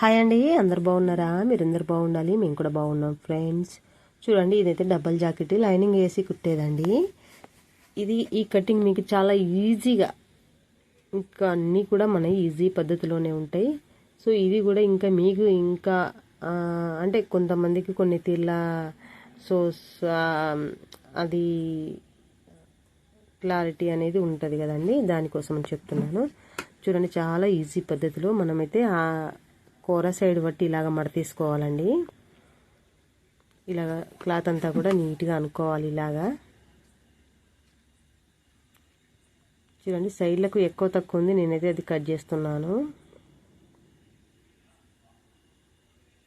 Hi అండి అందరు బాగున్నారా? మీరందరు బాగుండాలి మేము కూడా బాగున్నాం ఫ్రెండ్స్. చూడండి ఇదైతే డబల్ జాకెట్ లైనింగ్ వేసి కుట్టేదండి. ఇది ఈ కటింగ్ మీకు చాలా ఈజీగా ఇంకా అన్నీ కూడా మన ఈజీ పద్ధతిలోనే ఉంటాయి. సో ఇది కూడా ఇంకా మీకు ఇంకా అంటే కొంతమందికి కొన్ని తీర్ల సో అది క్లారిటీ అనేది ఉంటుంది కదండి దానికోసం అని చెప్తున్నాను. చూడండి చాలా ఈజీ పద్ధతిలో మనమైతే కూర సైడ్ బట్టి ఇలాగ మడ తీసుకోవాలండి. ఇలాగ క్లాత్ అంతా కూడా నీట్గా అనుకోవాలి ఇలాగా. చూడండి సైడ్లకు ఎక్కువ తక్కువ ఉంది. నేనైతే అది కట్ చేస్తున్నాను.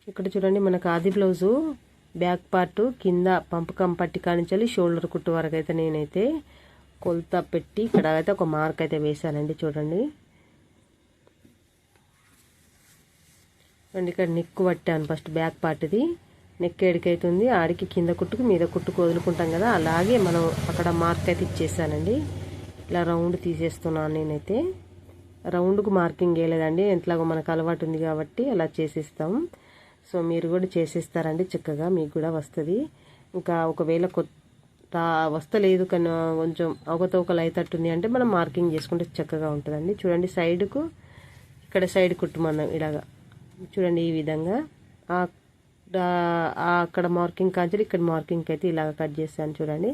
ఇక్కడ చూడండి మనకు ఆది బ్లౌజు బ్యాక్ పార్ట్ కింద పంపకం పట్టి కానించాలి. షోల్డర్ కుట్టు వరకు అయితే నేనైతే కొలత పెట్టి ఇక్కడ అయితే ఒక మార్క్ అయితే వేశానండి చూడండి. అండ్ ఇక్కడ నెక్ పట్టాను ఫస్ట్ బ్యాక్ పార్ట్ది నెక్ ఎడికైతుంది ఆడికి కింద కుట్టుకు మీద కుట్టుకు వదులుకుంటాం కదా. అలాగే మనం అక్కడ మార్క్ అయితే ఇచ్చేసానండి. ఇలా రౌండ్ తీసేస్తున్నాను నేనైతే. రౌండ్కు మార్కింగ్ వేయలేదండి. ఎంతలాగో మనకు అలవాటు ఉంది కాబట్టి అలా చేసేస్తాం. సో మీరు కూడా చేసేస్తారండి చక్కగా. మీకు కూడా వస్తుంది. ఇంకా ఒకవేళ కొత్త వస్తలేదు కానీ కొంచెం అవకతవకలు అవుతట్టుంది అంటే మనం మార్కింగ్ చేసుకుంటే చక్కగా ఉంటుందండి. చూడండి సైడ్కు ఇక్కడ సైడ్ కుట్టుమన్నాం ఇలాగా. చూడండి ఈ విధంగా. అక్కడ మార్కింగ్ కాంచెలు ఇక్కడ మార్కింగ్ అయితే ఇలాగ కట్ చేస్తాను చూడండి.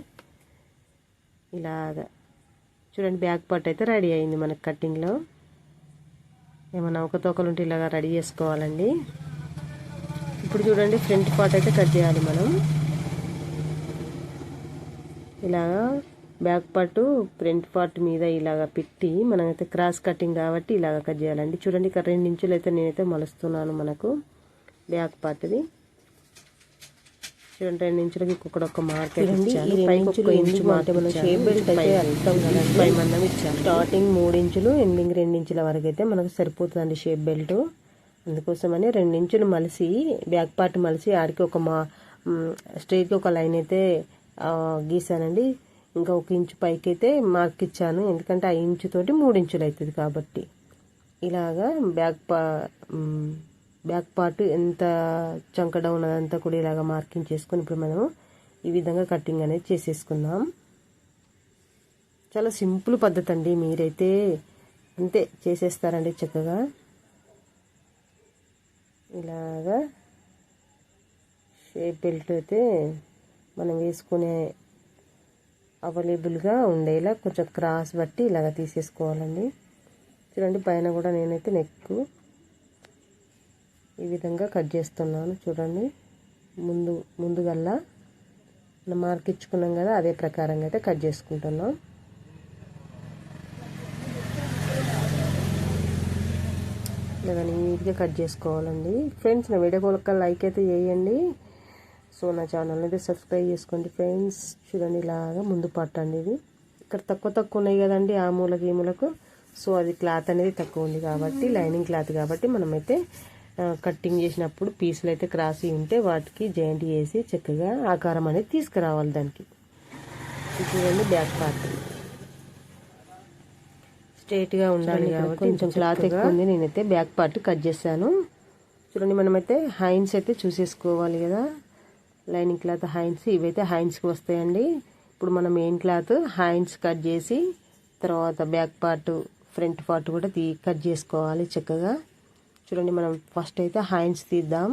ఇలాగా. చూడండి బ్యాక్ పార్ట్ అయితే రెడీ అయింది మనకి కటింగ్లో ఏమైనా ఒక తోకలు ఉంటే ఇలాగా రెడీ చేసుకోవాలండి. ఇప్పుడు చూడండి ఫ్రంట్ పార్ట్ అయితే కట్ చేయాలి మనం. ఇలాగా. బ్యాక్ పార్ట్ ఫ్రంట్ పార్ట్ మీద ఇలాగ పెట్టి మనమైతే క్రాస్ కటింగ్ కాబట్టి ఇలాగ కట్ చేయాలండి. చూడండి ఇక్కడ రెండు ఇంచులు అయితే నేనైతే మలుస్తున్నాను మనకు బ్యాక్ పార్ట్ది. చూడండి రెండు ఇంచులకి ఇక్కడ ఒక మార్క్ ఇచ్చాను. స్టార్టింగ్ మూడు ఇంచులు ఎండింగ్ రెండు ఇంచుల వరకు అయితే మనకు సరిపోతుందండి షేప్ బెల్ట్ అందుకోసమని రెండు ఇంచులు మలిసి బ్యాక్ పార్ట్ మలిసి ఆడికి ఒక మా స్ట్రైట్గా ఒక లైన్ అయితే గీసానండి. ఇంకా ఒక ఇంచు పైకి అయితే మార్క్ ఇచ్చాను. ఎందుకంటే ఆ ఇంచు తోటి మూడు ఇంచులు అవుతుంది కాబట్టి. ఇలాగా బ్యాక్ పా బ్యాక్ పార్ట్ ఎంత చంకడ ఉన్నదంతా కూడా ఇలాగ మార్కింగ్ చేసుకొని ఇప్పుడు మనము ఈ విధంగా కటింగ్ అనేది చేసేసుకుందాం. చాలా సింపుల్ పద్ధతి అండి మీరైతే. అంతే చేసేస్తారండి చక్కగా. ఇలాగా షేప్ బెల్ట్ అయితే మనం వేసుకునే అవైలబుల్గా ఉండేలా కొంచెం క్రాస్ బట్టి ఇలాగ తీసేసుకోవాలండి. చూడండి పైన కూడా నేనైతే నెక్ ఈ విధంగా కట్ చేస్తున్నాను. చూడండి ముందు ముందుగల్లా మనం మార్క్ ఇచ్చుకున్నాం కదా అదే ప్రకారంగా అయితే కట్ చేసుకుంటున్నాం. ఇలా నీట్గా కట్ చేసుకోవాలండి. ఫ్రెండ్స్ నా వీడియో కొలక లైక్ అయితే చేయండి. సో నా ఛానల్ అయితే సబ్స్క్రైబ్ చేసుకోండి ఫ్రెండ్స్ చూడండి ఇలాగా ముందు పట్టండి ఇది. ఇక్కడ తక్కువ తక్కువ ఉన్నాయి కదండి ఆ మూలకి ఈ మూలకు. సో అది క్లాత్ అనేది తక్కువ ఉంది కాబట్టి లైనింగ్ క్లాత్ కాబట్టి మనమైతే కట్టింగ్ చేసినప్పుడు పీసులు అయితే క్రాస్ అయి ఉంటే వాటికి జాయింట్ చేసి చక్కగా ఆకారం అనేది తీసుకురావాలి దానికి. చూడండి బ్యాక్ పార్ట్ స్ట్రైట్గా ఉండాలి కాబట్టి కొంచెం క్లాత్ ఎక్కువ ఉంది. నేనైతే బ్యాక్ పార్ట్ కట్ చేశాను. చూడండి మనమైతే హైన్స్ అయితే చూసేసుకోవాలి కదా. లైనింగ్ క్లాత్ హైన్స్ ఇవైతే హైన్స్కి వస్తాయండి. ఇప్పుడు మనం మెయిన్ క్లాత్ హైన్స్ కట్ చేసి తర్వాత బ్యాక్ పార్ట్ ఫ్రంట్ పార్ట్ కూడా తీ కట్ చేసుకోవాలి చక్కగా. చూడండి మనం ఫస్ట్ అయితే హైన్స్ తీద్దాం.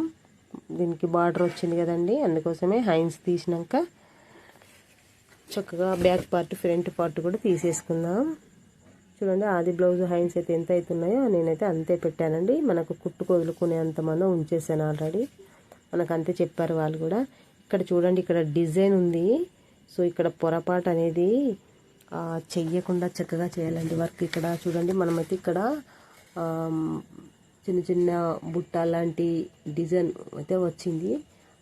దీనికి బార్డర్ వచ్చింది కదండి అందుకోసమే హైన్స్ తీసినాక చక్కగా బ్యాక్ పార్ట్ ఫ్రంట్ పార్ట్ కూడా తీసేసుకుందాం. చూడండి ఆది బ్లౌజ్ హైన్స్ అయితే ఎంత అవుతున్నాయో నేనైతే అంతే పెట్టానండి. మనకు కుట్టు కొదులుకునే అంత మనం ఉంచేసాను ఆల్రెడీ. మనకు అంతే చెప్పారు వాళ్ళు కూడా. ఇక్కడ చూడండి ఇక్కడ డిజైన్ ఉంది. సో ఇక్కడ పొరపాటు అనేది చెయ్యకుండా చక్కగా చేయాలండి వర్క్ ఇక్కడ. చూడండి మనమైతే ఇక్కడ చిన్న చిన్న బుట్ట లాంటి డిజైన్ అయితే వచ్చింది.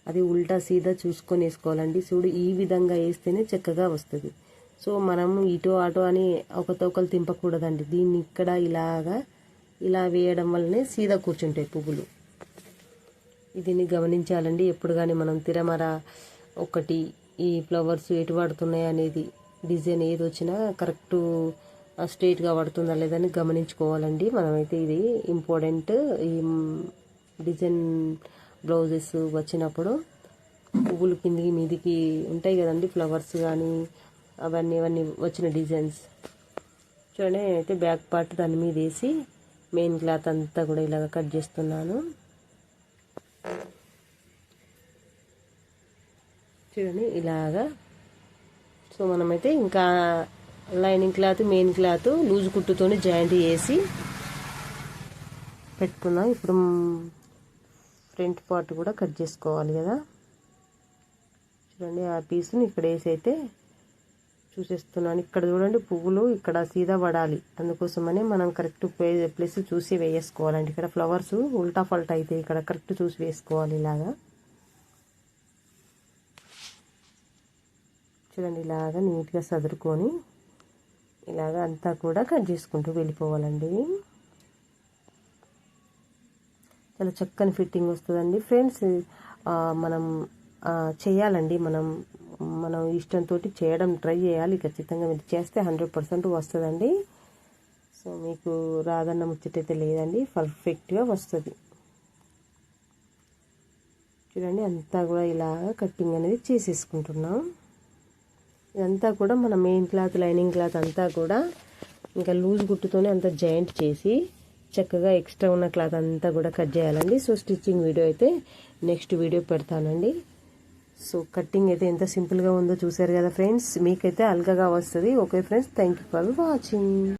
అది ఉల్టా సీదా చూసుకొని వేసుకోవాలండి. చూడు ఈ విధంగా వేస్తేనే చక్కగా వస్తుంది. సో మనం ఇటో ఆటో అని ఒకతోకలు తింపకూడదండి. దీన్ని ఇక్కడ ఇలాగా ఇలా వేయడం వల్లనే సీదా కూర్చుంటాయి పువ్వులు. దీన్ని గమనించాలండి. ఎప్పుడు కానీ మనం తిరమర ఒకటి ఈ ఫ్లవర్స్ ఎటు పడుతున్నాయి అనేది డిజైన్ ఏది వచ్చినా కరెక్ట్ స్ట్రేట్గా పడుతుందా లేదని గమనించుకోవాలండి. మనమైతే ఇది ఇంపార్టెంట్. ఈ డిజైన్ బ్లౌజెస్ వచ్చినప్పుడు పువ్వులు కిందికి మీదికి ఉంటాయి కదండి ఫ్లవర్స్ కానీ అవన్నీ అవన్నీ వచ్చిన డిజైన్స్. చూడండి నేనైతే బ్యాక్ పార్ట్ దాని మీద వేసి మెయిన్ క్లాత్ అంతా కూడా ఇలాగ కట్ చేస్తున్నాను. చూడండి ఇలాగా. సో మనమైతే ఇంకా lining cloth main cloth loose కుట్టుతోనే joint చేసి పెట్టుకున్నాం. ఇప్పుడు ఫ్రంట్ పార్ట్ కూడా కట్ చేసుకోవాలి కదా. చూడండి ఆ పీస్ని ఇక్కడ వేసి అయితే చూసేస్తున్నాను. ఇక్కడ చూడండి పువ్వులు ఇక్కడ సీదా పడాలి. అందుకోసమనే మనం కరెక్ట్ ప్లేస్ చూసి వేసుకోవాలండి ఇక్కడ ఫ్లవర్స్ ఉల్టా ఫల్టా అయితే ఇక్కడ కరెక్ట్ చూసి వేసుకోవాలి ఇలాగా. చూడండి ఇలాగా నీట్గా సదురుకొని ఇలాగ అంతా కూడా కట్ చేసుకుంటూ వెళ్ళిపోవాలండి. చాలా చక్కని ఫిట్టింగ్ వస్తుందండి. ఫ్రెండ్స్ మనం చేయాలండి. మనం మనం ఇష్టంతో చేయడం ట్రై చేయాలి. ఖచ్చితంగా మీరు చేస్తే హండ్రెడ్ పర్సెంట్ వస్తుందండి. సో మీకు రాదన్న ముచ్చటైతే లేదండి. పర్ఫెక్ట్గా వస్తుంది. చూడండి అంతా కూడా ఇలాగా కట్టింగ్ అనేది చేసేసుకుంటున్నాం. ఇదంతా కూడా మన మెయిన్ క్లాత్ లైనింగ్ క్లాత్ అంతా కూడా ఇంకా లూజ్ గుట్టుతోనే అంతా జాయింట్ చేసి చక్కగా ఎక్స్ట్రా ఉన్న క్లాత్ అంతా కూడా కట్ చేయాలండి. సో స్టిచ్చింగ్ వీడియో అయితే నెక్స్ట్ వీడియో పెడతానండి. సో కట్టింగ్ అయితే ఎంత సింపుల్గా ఉందో చూసారు కదా ఫ్రెండ్స్ మీకైతే అల్గగా వస్తుంది. Okay friends thank you for watching